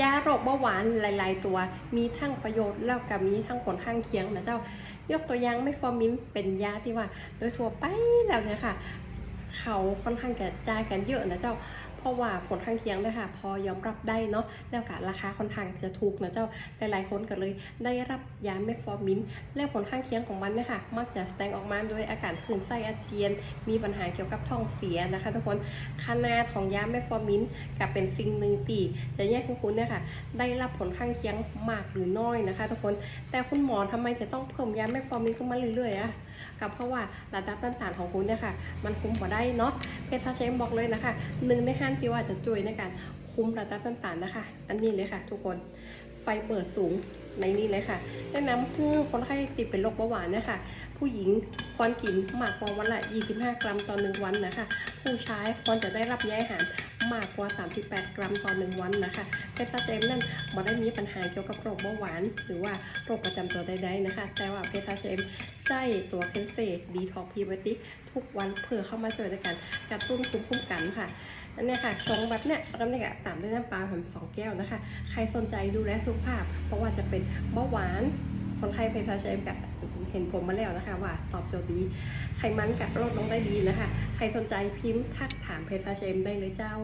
ยาโรคเบาหวานหลาย ๆ ตัว มีทั้งประโยชน์แล้วก็มีทั้งผลข้างเคียงนะเจ้า ยกตัวอย่างไม่ฟอร์มินเป็นยาที่ว่า โดยทั่วไปแล้วเนี่ยค่ะ เขาค่อนข้างกระจายกันเยอะนะเจ้า เพราะว่าผลข้างเคียงเนี่ยค่ะพอยอมรับได้เนาะแล้วก็ราคาค่อนข้างจะถูกนะเจ้าหลายๆคนก็เลย ได้รับยาเมฟอร์มินและผลข้างเคียงของมันเนี่ยค่ะมักจะแสดงออกมาโดยอาการคลื่นไส้อาเจียน มีปัญหาเกี่ยวกับท้องเสียนะคะ ทุกคนขนาดของยาเมฟอร์มินกับเป็นสิ่งหนึ่งตีจะแยกคุณคุณเนี่ยค่ะได้รับผลข้างเคียงมากหรือน้อยนะคะ ทุกคนแต่คุณหมอทำไมจะต้องเพิ่มยาเมฟอร์มินขึ้นมาเรื่อยๆอะก็เพราะว่าระดับต้านทานของคุณเนี่ยค่ะมันคุมกว่าได้เนาะเพชรเชมบอกเลยนะคะหนึ่งในห้าที่ว่าจะช่วยในการคุ้มระดับต้านทานนะคะ อันนี้เลยค่ะ ทุกคนไฟเบอร์สูงในนี้เลยค่ะแนะนำคือคนไข้ติดเป็นโรคเบาหวานนี่ยค่ะผู้หญิงควรกินมากกว่าวันละ 25 กรัมต่อหนึ่งวันนะคะ ผู้ชายควรจะได้รับยาอาหารมากกว่า 38 กรัมต่อหนึ่งวันนะคะเพชรเจมนั่นบ่ได้มีปัญหาเกี่ยวกับโรคเบาหวาน หรือว่าโรคประจำตัวใดๆนะคะ แต่ว่าเพชรเจมใจตัวเคนเซดีท็อกพีไบติกทุกวันเพื่อเข้ามาช่วยในการกระตุ้นภูมิคุ้มกันค่ะ อันนี้ค่ะชงแบบเนี้ยแล้วเนี่ะตามด้วยน้ำปลาผมสองแก้วนะคะ ใครสนใจดูแลสุขภาพ เพราะว่าจะเป็นเบาหวานคนไข้เพชรเชมกับเห็นผมมาแล้วนะคะ ว่าตอบโจทย์ดี ไขมันกับลดลงได้ดีนะคะ ใครสนใจพิมพ์ทักถามเพชรเชมได้เลยเจ้า